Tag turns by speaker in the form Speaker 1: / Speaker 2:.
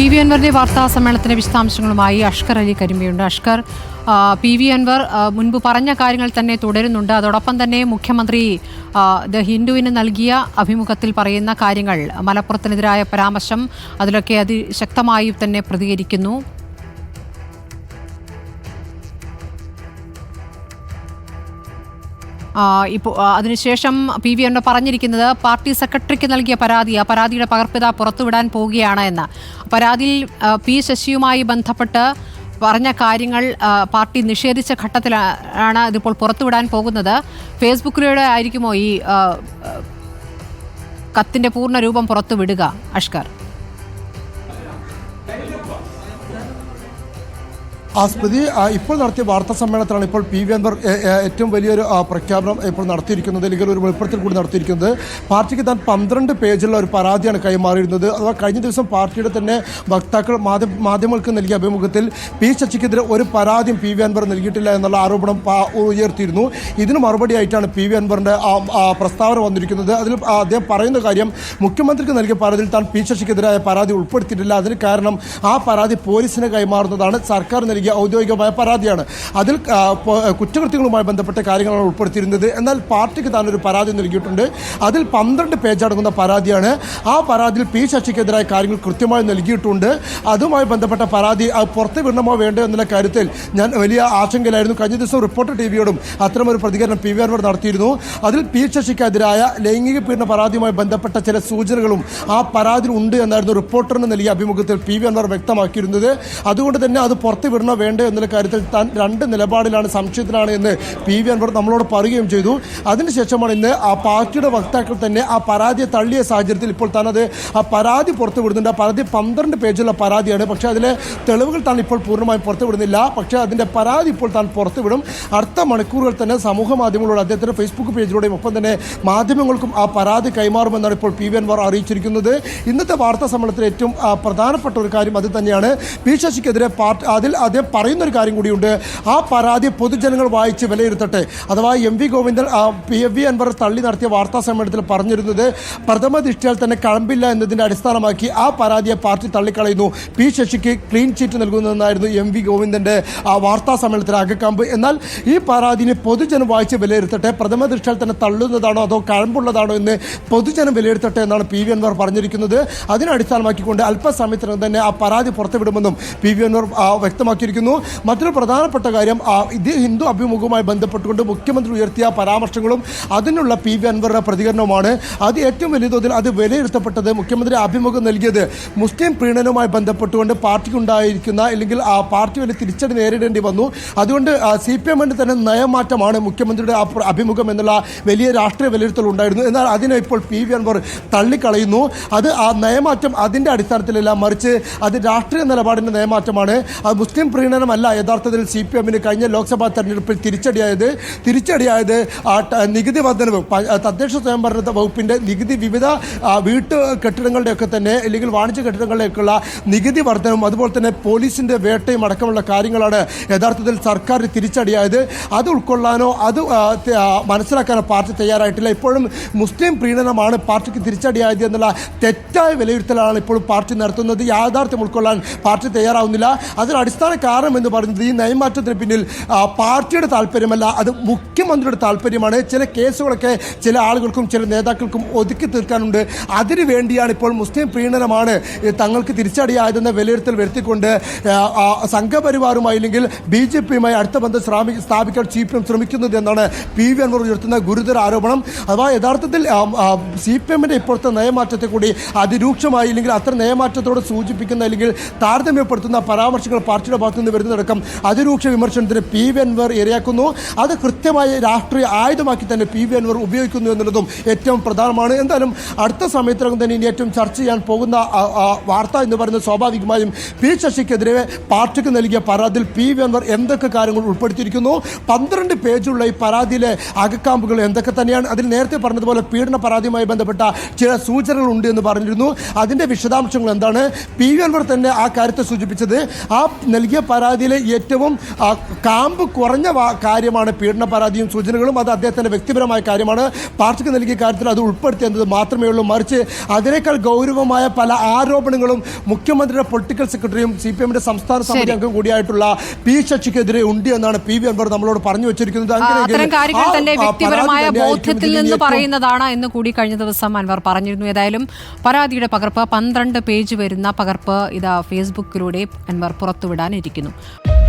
Speaker 1: P V അൻവറിന്റെ വാർത്താ സമ്മേളനത്തിന്റെ വിശദാംശങ്ങളുമായി അഷ്കർ അലി കരിമ്പിയുണ്ട്. അഷ്കർ പി വി അൻവർ മുൻപ് പറഞ്ഞ കാര്യങ്ങൾ തന്നെ തുടരുന്നുണ്ട്. അതോടൊപ്പം തന്നെ മുഖ്യമന്ത്രി ദ ഹിന്ദുവിന് നൽകിയ അഭിമുഖത്തിൽ പറയുന്ന കാര്യങ്ങൾ മലപ്പുറത്തിനെതിരായ പരാമർശം അതിലൊക്കെ അതിശക്തമായി തന്നെ പ്രതികരിക്കുന്നു. ഇപ്പോൾ അതിനുശേഷം പി വി എണ്ണ പറഞ്ഞിരിക്കുന്നത് പാർട്ടി സെക്രട്ടറിക്ക് നൽകിയ പരാതി ആ പരാതിയുടെ പകർപ്പിത പുറത്തുവിടാൻ പോവുകയാണ് എന്ന്. പരാതിയിൽ പി ശശിയുമായി ബന്ധപ്പെട്ട് പറഞ്ഞ കാര്യങ്ങൾ പാർട്ടി നിഷേധിച്ച ഘട്ടത്തിലാണ് ഇതിപ്പോൾ പുറത്തുവിടാൻ പോകുന്നത്. ഫേസ്ബുക്കിലൂടെ ആയിരിക്കുമോ ഈ കത്തിന്റെ പൂർണ രൂപം പുറത്തുവിടുക അഷ്കർ?
Speaker 2: ആ സ്മൃതി ഇപ്പോൾ നടത്തിയ വാർത്താ സമ്മേളനത്തിലാണ് ഇപ്പോൾ പി വി അൻവർ ഏറ്റവും വലിയൊരു പ്രഖ്യാപനം ഇപ്പോൾ നടത്തിയിരിക്കുന്നത് അല്ലെങ്കിൽ ഒരു വെളിപ്പെടുത്തൽ കൂടി നടത്തിയിരിക്കുന്നത്. പാർട്ടിക്ക് താൻ പന്ത്രണ്ട് പേജുള്ള ഒരു പരാതിയാണ് കൈമാറിയിരുന്നത്. അഥവാ കഴിഞ്ഞ ദിവസം പാർട്ടിയുടെ തന്നെ വക്താക്കൾ മാധ്യമ മാധ്യമങ്ങൾക്ക് നൽകിയ അഭിമുഖത്തിൽ പി ശശിക്കെതിരെ ഒരു പരാതിയും പി വി അൻവർ നൽകിയിട്ടില്ല എന്നുള്ള ആരോപണം ഉയർത്തിയിരുന്നു. ഇതിന് മറുപടിയായിട്ടാണ് പി വി ആ, പ്രസ്താവന വന്നിരിക്കുന്നത്. അതിൽ അദ്ദേഹം പറയുന്ന കാര്യം മുഖ്യമന്ത്രിക്ക് നൽകിയ പരാതിയിൽ താൻ പി ശശിക്കെതിരായ പരാതി ഉൾപ്പെടുത്തിയിട്ടില്ല. അതിന് കാരണം ആ പരാതി പോലീസിന് കൈമാറുന്നതാണ്. സർക്കാർ നൽകിയ ഔദ്യോഗികമായ പരാതിയാണ്. അതിൽ കുറ്റകൃത്യങ്ങളുമായി ബന്ധപ്പെട്ട കാര്യങ്ങളാണ് ഉൾപ്പെടുത്തിയിരുന്നത്. എന്നാൽ പാർട്ടിക്ക് താൻ ഒരു പരാതി നൽകിയിട്ടുണ്ട്. അതിൽ പന്ത്രണ്ട് പേജടങ്ങുന്ന പരാതിയാണ്. ആ പരാതിയിൽ പി ശശിക്കെതിരായ കാര്യങ്ങൾ കൃത്യമായി നൽകിയിട്ടുണ്ട്. അതുമായി ബന്ധപ്പെട്ട പരാതി പുറത്ത് വിടണമോ വേണ്ടോ എന്നുള്ള കാര്യത്തിൽ ഞാൻ വലിയ ആശങ്കയിലായിരുന്നു. കഴിഞ്ഞ ദിവസം റിപ്പോർട്ടർ ടി വിയോടും അത്തരമൊരു പ്രതികരണം പി വി അൻവർ നടത്തിയിരുന്നു. അതിൽ പി ശശിക്കെതിരായ ലൈംഗിക പീഡന പരാതിയുമായി ബന്ധപ്പെട്ട ചില സൂചനകളും ആ പരാതിയിൽ ഉണ്ട് എന്നായിരുന്നു റിപ്പോർട്ടറിന് നൽകിയ അഭിമുഖത്തിൽ പി വി അൻവർ വ്യക്തമാക്കിയിരുന്നത്. അതുകൊണ്ട് തന്നെ അത് പുറത്ത് വിടണോ വേണ്ടോ എന്നുള്ള കാര്യത്തിൽ താൻ രണ്ട് നിലപാടിലാണ് സംശയത്തിലാണ് എന്ന് പി വി അൻവർ നമ്മളോട് പറയുകയും ചെയ്തു. അതിനുശേഷമാണ് ഇന്ന് ആ പാർട്ടിയുടെ വക്താക്കൾ തന്നെ ആ പരാതിയെ തള്ളിയ സാഹചര്യത്തിൽ ഇപ്പോൾ താൻ അത് ആ പരാതി പുറത്തു വിടുന്നുണ്ട്. ആ പരാതി പന്ത്രണ്ട് പേജുള്ള പരാതിയാണ്. പക്ഷേ അതിലെ തെളിവുകൾ താൻ ഇപ്പോൾ പൂർണമായും പുറത്തു വിടുന്നില്ല. പക്ഷേ അതിന്റെ പരാതി ഇപ്പോൾ താൻ പുറത്തു വിടും. അടുത്ത മണിക്കൂറുകൾ തന്നെ സമൂഹ മാധ്യമങ്ങളോട് അദ്ദേഹത്തിന്റെ ഫേസ്ബുക്ക് പേജിലൂടെയും ഒപ്പം തന്നെ മാധ്യമങ്ങൾക്കും ആ പരാതി കൈമാറുമെന്നാണ് ഇപ്പോൾ പി വി അൻവർ അറിയിച്ചിരിക്കുന്നത്. ഇന്നത്തെ വാർത്താ സമ്മേളനത്തിൽ ഏറ്റവും പ്രധാനപ്പെട്ട ഒരു കാര്യം അത് തന്നെയാണ്. പി ശശിക്കെതിരെ പാർട്ടി അതിൽ അദ്ദേഹം പറയുന്ന ഒരു കാര്യം കൂടിയുണ്ട്. ആ പരാതി പൊതുജനങ്ങൾ വായിച്ച് വിലയിരുത്തട്ടെ. അഥവാ M V Govindan P F V Anvar തള്ളി നടത്തിയ വാർത്താ സമ്മേളനത്തിൽ പറഞ്ഞിരുന്നത് പ്രഥമ ദൃഷ്ടിയാൽ തന്നെ കഴമ്പില്ല എന്നതിന്റെ അടിസ്ഥാനമാക്കി ആ പരാതിയെ പാർട്ടി തള്ളിക്കളയുന്നു. പി ശശിക്ക് ക്ലീൻ ചീറ്റ് നൽകുന്നതെന്നായിരുന്നു എം വി ഗോവിന്ദന്റെ ആ വാർത്താ സമ്മേളനത്തിൽ അകക്കാമ്പ്. എന്നാൽ ഈ പരാതിനെ പൊതുജനം വായിച്ച് വിലയിരുത്തട്ടെ. പ്രഥമ ദൃഷ്ടിയാൽ തന്നെ തള്ളുന്നതാണോ അതോ കഴമ്പുള്ളതാണോ എന്ന് പൊതുജനം വിലയിരുത്തട്ടെ എന്നാണ് പി വി അൻവർ പറഞ്ഞിരിക്കുന്നത്. അതിനടിസ്ഥാനമാക്കിക്കൊണ്ട് അല്പസമയത്തിനകം തന്നെ ആ പരാതി പുറത്തുവിടുമെന്നും പി വി അൻവർ ആ, വ്യക്തമാക്കിയിരിക്കുന്നു മറ്റൊരു പ്രധാനപ്പെട്ട കാര്യം ഇത് ഹിന്ദു അഭിമുഖവുമായി ബന്ധപ്പെട്ടുകൊണ്ട് മുഖ്യമന്ത്രി ഉയർത്തിയ പരാമർശങ്ങളും അതിനുള്ള പി വി അൻവറുടെ പ്രതികരണവുമാണ്. അത് ഏറ്റവും വലിയ തോതിൽ അത് വിലയിരുത്തപ്പെട്ടത് മുഖ്യമന്ത്രി അഭിമുഖം നൽകിയത്. മുസ്ലിം പ്രീണനവുമായി ബന്ധപ്പെട്ടുകൊണ്ട് പാർട്ടിക്കുണ്ടായിരിക്കുന്ന അല്ലെങ്കിൽ ആ പാർട്ടി വലിയ തിരിച്ചടി നേരിടേണ്ടി വന്നു. അതുകൊണ്ട് സി പി എമ്മിന്റെ തന്നെ നയമാറ്റമാണ് മുഖ്യമന്ത്രിയുടെ അഭിമുഖം എന്നുള്ള വലിയ രാഷ്ട്രീയ വിലയിരുത്തൽ ഉണ്ടായിരുന്നു. എന്നാൽ അതിനെ ഇപ്പോൾ പി വി അൻവർ തള്ളിക്കളയുന്നു. അത് ആ നയമാറ്റം അതിന്റെ അടിസ്ഥാനത്തിലല്ല മറിച്ച് അത് രാഷ്ട്രീയ നിലപാടിന്റെ നയമാറ്റമാണ്. അത് മുസ്ലിം പ്രീണനമല്ല യഥാർത്ഥത്തിൽ സി പി എമ്മിന് കഴിഞ്ഞ ലോക്സഭാ തെരഞ്ഞെടുപ്പിൽ തിരിച്ചടിയായത് തിരിച്ചടിയായത് നികുതി വർധനവ് തദ്ദേശ സ്വയംഭരണ വകുപ്പിന്റെ നികുതി വിവിധ വീട്ടു കെട്ടിടങ്ങളുടെയൊക്കെ തന്നെ അല്ലെങ്കിൽ വാണിജ്യ കെട്ടിടങ്ങളിലേക്കുള്ള നികുതി വർധനവും അതുപോലെ തന്നെ പോലീസിന്റെ വേട്ടയും അടക്കമുള്ള കാര്യങ്ങളാണ് യഥാർത്ഥത്തിൽ സർക്കാർ തിരിച്ചടിയായത്. അത് ഉൾക്കൊള്ളാനോ അത് മനസ്സിലാക്കാനോ പാർട്ടി തയ്യാറായിട്ടില്ല. ഇപ്പോഴും മുസ്ലിം പ്രീണനമാണ് പാർട്ടിക്ക് തിരിച്ചടിയായത് എന്നുള്ള തെറ്റായ വിലയിരുത്തലാണ് ഇപ്പോഴും പാർട്ടി നടത്തുന്നത്. യാഥാർത്ഥ്യം ഉൾക്കൊള്ളാൻ പാർട്ടി തയ്യാറാവുന്നില്ല. അതിന് അടിസ്ഥാന കാരണം എന്ന് പറയുന്നത് ഈ നയമാറ്റത്തിന് പിന്നിൽ പാർട്ടിയുടെ താല്പര്യമല്ല അത് മുഖ്യമന്ത്രിയുടെ താല്പര്യമാണ്. ചില കേസുകളൊക്കെ ചില ആളുകൾക്കും ചില നേതാക്കൾക്കും ഒതുക്കി തീർക്കാനുണ്ട്. അതിനു വേണ്ടിയാണ് ഇപ്പോൾ മുസ്ലിം പ്രീണനമാണ് തങ്ങൾക്ക് തിരിച്ചടിയായതെന്ന വിലയിരുത്തൽ വരുത്തിക്കൊണ്ട് സംഘപരിവാറുമായി അല്ലെങ്കിൽ ബി ജെ പിയുമായി അടുത്ത ബന്ധം ശ്രാമി സ്ഥാപിക്കാൻ സി പി എം ശ്രമിക്കുന്നത് എന്നാണ് പി വി അൻവർ ഉയർത്തുന്ന ഗുരുതര ആരോപണം. അഥവാ യഥാർത്ഥത്തിൽ സി പി എമ്മിന്റെ ഇപ്പോഴത്തെ നയമാറ്റത്തെ കൂടി അതിരൂക്ഷമായി അല്ലെങ്കിൽ അത്ര നയമാറ്റത്തോട് സൂചിപ്പിക്കുന്ന അല്ലെങ്കിൽ താരതമ്യപ്പെടുത്തുന്ന പരാമർശങ്ങൾ പാർട്ടിയുടെ ഭാഗത്തു നിന്ന് വരുന്നതടക്കം അതിരൂക്ഷ വിമർശനത്തിന് പി വി അൻവർ ഇരയാക്കുന്നു. അത് കൃത്യമായി രാഷ്ട്രീയ ആയുധമാക്കി തന്നെ പി വി അൻവർ ഉപയോഗിക്കുന്നു എന്നുള്ളതും ഏറ്റവും പ്രധാനമാണ്. എന്തായാലും അടുത്ത സമയത്തിനകം തന്നെ ഇനി ഏറ്റവും ചർച്ച ചെയ്യാൻ പോകുന്ന വാർത്ത എന്ന് പറയുന്നത് സ്വാഭാവികമായും പി ശശിക്കെതിരെ പാർട്ടിക്ക് നൽകിയ പരാതിയിൽ പി വി അൻവർ എന്തൊക്കെ കാര്യങ്ങൾ ഉൾപ്പെടുത്തിയിരിക്കുന്നു പന്ത്രണ്ട് പേജുള്ള ഈ പരാതിയിലെ അകക്കാമ്പുകൾ എന്തൊക്കെ തന്നെയാണ് അതിൽ നേരത്തെ പറഞ്ഞതുപോലെ പീഡന പരാതിയുമായി ബന്ധപ്പെട്ട ചില സൂചനകൾ ഉണ്ട് എന്ന് പറഞ്ഞിരുന്നു. അതിന്റെ വിശദാംശങ്ങൾ എന്താണ്? പി വി അൻവർ തന്നെ ആ കാര്യത്തെ സൂചിപ്പിച്ചത്. ആ നൽകിയ പരാതിയിലെ ഏറ്റവും കാമ്പ് കുറഞ്ഞ കാര്യമാണ് പീഡന പരാതിയും സൂചനകളും. അത് അദ്ദേഹത്തിന്റെ വ്യക്തിപരമായ കാര്യമാണ്. പാർട്ടിക്ക് നൽകിയ കാര്യത്തിൽ അത് ഉൾപ്പെടുത്തിയത് മാത്രമേ ഉള്ളൂ. മറിച്ച് അതിനേക്കാൾ ഗൗരവമായ പല ആരോപണങ്ങളും മുഖ്യമന്ത്രിയുടെ പൊളിറ്റിക്കൽ സെക്രട്ടറിയും സി പി എമ്മിന്റെ സംസ്ഥാന സമിതി. അംഗം കൂടിയായിട്ടുള്ള പി ശശിക്കെതിരെ ഉണ്ട് എന്നാണ് പി വി അൻവർ നമ്മളോട് പറഞ്ഞു വെച്ചിരിക്കുന്നത്.
Speaker 1: അത്തരം കാര്യങ്ങൾ തന്റെ വ്യക്തിപരമായ ബോധ്യത്തിൽ നിന്ന് പറയുന്നതാണ് എന്ന് കൂടി കഴിഞ്ഞ ദിവസം അൻവർ പറഞ്ഞിരുന്നു. ഏതായാലും പരാതിയുടെ പകർപ്പ് പന്ത്രണ്ട് പേജ് വരുന്ന പകർപ്പ് ഇതാ ഫേസ്ബുക്കിലൂടെ അൻവർ പുറത്തുവിടാനിരിക്കുന്നു